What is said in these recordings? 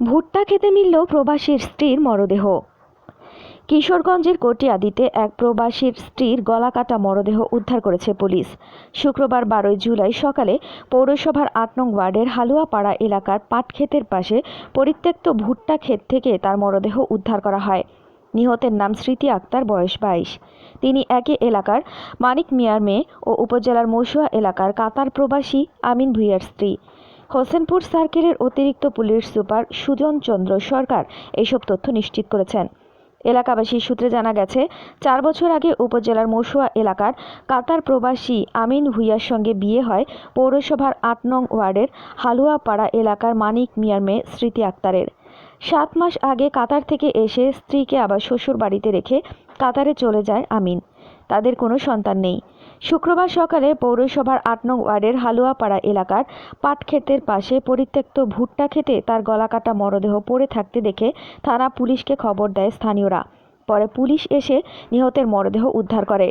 ভুট্টা খেতে মিলল প্রবাসীর স্ত্রীর মরদেহ। কিশোরগঞ্জের কটিয়াদিতে এক প্রবাসীর স্ত্রীর গলাকাটা মরদেহ উদ্ধার করেছে পুলিশ। শুক্রবার বারোই জুলাই সকালে পৌরসভার আট নং ওয়ার্ডের হালুয়াপাড়া এলাকার পাটক্ষেতের পাশে পরিত্যক্ত ভুট্টা ক্ষেত থেকে তার মরদেহ উদ্ধার করা হয়। নিহতের নাম স্মৃতি আক্তার, বয়স বাইশ। তিনি একই এলাকার মানিক মিয়ার মেয়ে ও উপজেলার মসুয়া এলাকার কাতার প্রবাসী আমিন ভুইয়ার স্ত্রী। হোসেনপুর সার্কেলের অতিরিক্ত পুলিশ সুপার সুজন চন্দ্র সরকার এইসব তথ্য নিশ্চিত করেছেন। এলাকাবাসীর সূত্রে জানা গেছে, চার বছর আগে উপজেলার মসুয়া এলাকার কাতার প্রবাসী আমিন ভুইয়ার সঙ্গে বিয়ে হয় পৌরসভার আট নং ওয়ার্ডের হালুয়াপাড়া এলাকার মানিক মিয়ার মেয়ে স্মৃতি আক্তারের। সাত মাস আগে কাতার থেকে এসে স্ত্রীকে আবার শ্বশুর বাড়িতে রেখে কাতারে চলে যায় আমিন। তাদের কোনো সন্তান নেই। শুক্রবার সকালে পৌরসভার আট নং ওয়ার্ডের হালুয়াপাড়া এলাকার পাটক্ষেতের পাশে পরিত্যক্ত ভুট্টা খেতে তার গলাকাটা মরদেহ পড়ে থাকতে দেখে থানা পুলিশকে খবর দেয় স্থানীয়রা। পরে পুলিশ এসে নিহতের মরদেহ উদ্ধার করে।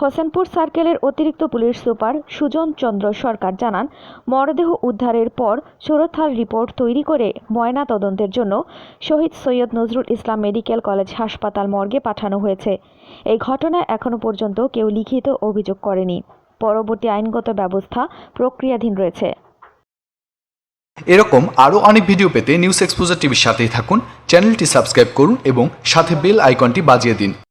হোসেনপুর সার্কেলের অতিরিক্ত পুলিশ সুপার সুজন চন্দ্র সরকার জানান, মরদেহ উদ্ধারের পর সুরতহাল রিপোর্ট তৈরি করে ময়না তদন্তের জন্য শহীদ সৈয়দ নজরুল ইসলাম মেডিকেল কলেজ হাসপাতাল মর্গে পাঠানো হয়েছে। এই ঘটনায় এখনও পর্যন্ত কেউ লিখিত অভিযোগ করেনি। পরবর্তী আইনগত ব্যবস্থা প্রক্রিয়াধীন রয়েছে। এরকম আরও অনেক ভিডিও পেতে নিউজ এক্সপোজার টিভির সাথেই থাকুন, চ্যানেলটি সাবস্ক্রাইব করুন এবং সাথে বেল আইকনটি বাজিয়ে দিন।